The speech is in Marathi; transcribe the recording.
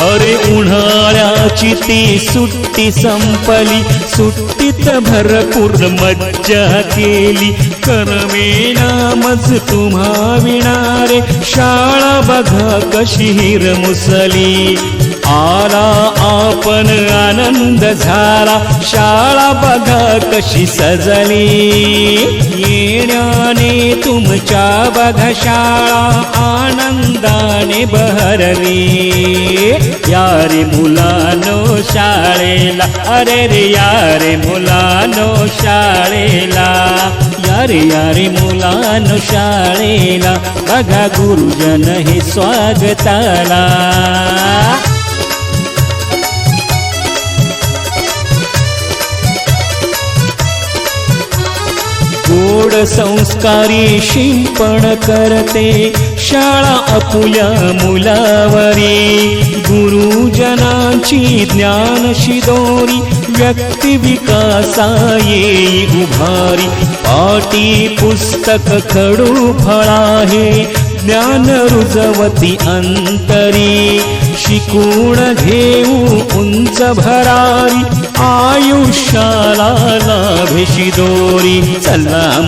अरे उन्हाळ्याची ती सुट्टी संपली. सुट्टीत भरपूर मज्जा केली. करमेना मज तुम्हा विणारे. शाळा बघा कशी हिर मुसली. आला आपण आनंद झाला. शाळा बघा कशी सजली. येण्याने तुमच्या बघा शाळा आनंदा बहरली यारे मुलानो शाळेला अरे रे यारे मुलानो शाळेला. यारे यारे मुलानो शाळेला बघा गुरुजन हे स्वागताला. गोड संस्कारी शिंपण करते शाळा अपुल्या मुलावरी. गुरुजनांची ज्ञान शिदोरी व्यक्ती विकासा येई उभारी. पाटी पुस्तक खडू फळाहे ज्ञान रुजवती अंतरी. शिकून घेऊ उंच भरारी आयुष्याला लाभेशी दोरी चला